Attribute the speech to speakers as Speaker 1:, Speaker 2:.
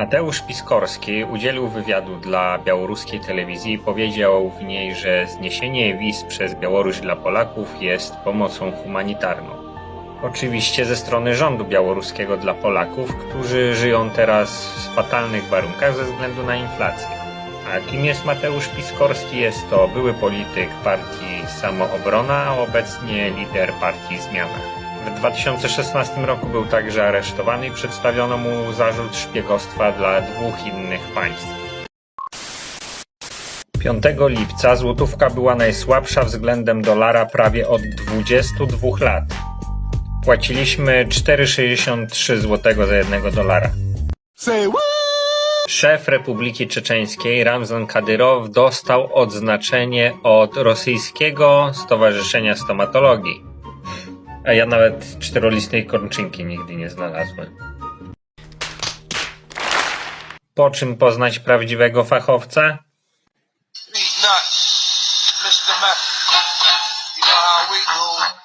Speaker 1: Mateusz Piskorski udzielił wywiadu dla białoruskiej telewizji i powiedział w niej, że zniesienie wiz przez Białoruś dla Polaków jest pomocą humanitarną. Oczywiście ze strony rządu białoruskiego dla Polaków, którzy żyją teraz w fatalnych warunkach ze względu na inflację. A kim jest Mateusz Piskorski? Jest to były polityk partii Samoobrona, a obecnie lider partii Zmiana. W 2016 roku był także aresztowany i przedstawiono mu zarzut szpiegostwa dla dwóch innych państw. 5 lipca złotówka była najsłabsza względem dolara prawie od 22 lat. Płaciliśmy 4,63 zł za jednego dolara. Szef Republiki Czeczeńskiej Ramzan Kadyrow dostał odznaczenie od rosyjskiego Stowarzyszenia Stomatologii. A ja nawet czterolistnej korczynki nigdy nie znalazłem. Po czym poznać prawdziwego fachowca?
Speaker 2: Nut, Mr. Meth. You know how we do.